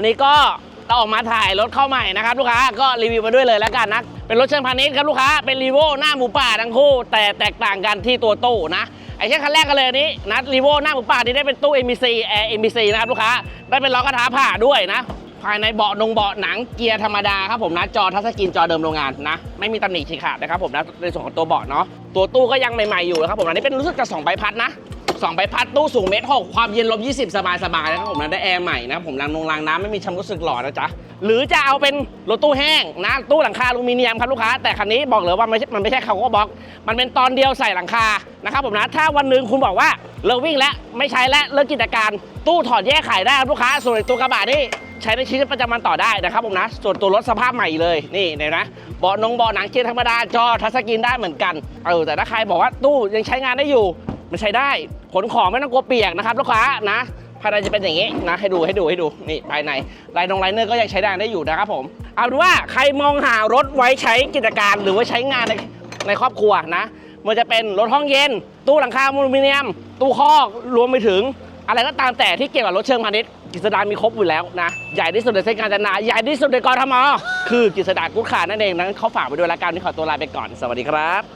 อันนี้ก็เราออกมาถ่ายรถเข้าใหม่นะครับลูกค้าก็รีวิวมาด้วยเลยแล้วกันนะเป็นรถเชิงพาณิชย์ครับลูกค้าเป็นรีโวหน้าหมูป่าทั้งคู่ แต่แตกต่างกันที่ตัวตู้นะไอ้แค่นคันแรกกันเลยนี้นะรีโวหน้าหมูป่าที่ได้เป็นตู้ MBC Air MBC นะครับลูกค้าได้เป็นล้อกระทะผ่าด้วยนะภายในเบาะนงเบาะหนังเกียร์ธรรมดาครับผมนะจอทัชสกรีนจอเดิมโรงงานนะ ไม่มีตำหนิฉีกขาดนะครับผมนะในส่วนของตัวเบาะเนาะตัวตู้ก็ยังใหม่ๆอยู่นะครับผมนะนี่เป็นรู้สึกจะสองใบพัดนะ สองใบพัดตู้สูงเมตรหกความเย็นลบ 20 สบายๆนะครับผมนะได้แอร์ใหม่นะครับผมรางนงรางน้ำไม่มีชำรุดสึกหลอนะจ๊ะหรือจะเอาเป็นรถตู้แห้งนะตู้หลังคาอลูมิเนียมครับลูกค้าแต่คันนี้บอกเลยว่ามันไม่ใช่มันไม่ใช่คาร์โก้บ็อกมันเป็นตอนเดียวใส่หลังคานะครับผมนะถ้าวันหนึ่งคุณบอกว่าเลิกวิ่งแล้วไม่ใช้แล้วเลิกกิจการตู้ถอดแยกขายได้ครับลูกค้าส่วนตัวกระบะนี่ใช้ในชีวิตประจำวันต่อได้นะครับผมนะ ส่วนตัวรถสภาพใหม่เลยนี่เห็นไหมเบาะนงเบาะหนังเกียร์ธรรมดาจอทัชสกรีนได้เหมือนกันเออแต่ถ้าใครบอกว่าตู้ยังใช้งานได้อยู่ มันใช้ได้ขนของไม่ต้องกลัวเปียกนะครับลูกค้านะภายในจะเป็นอย่างนี้นะให้ดูให้ดูให้ดูนี่ภายในไลน์นงไลเนอร์ก็ยังใช้ได้ได้อยู่นะครับผมเอาเป็นว่าใครมองหารถไว้ใช้กิจการหรือว่าใช้งานในในครอบครัวนะมันจะเป็นรถห้องเย็น ตู้หลังคาอลูมิเนียม ตู้คอกรวมไปถึง อะไรก็ตามแต่ที่เกี่ยวกับรถเชิงพาณิชย์กิจสดามีครบอยู่แล้วนะใหญ่ที่สุดในเส้นการจนาใหญ่ที่สุดในกรทมคือกิจสดากุ๊ดขานั่นเองนั้นเขาฝากไปด้วยละกันที่ขอตัวลาไปก่อนสวัสดีครับ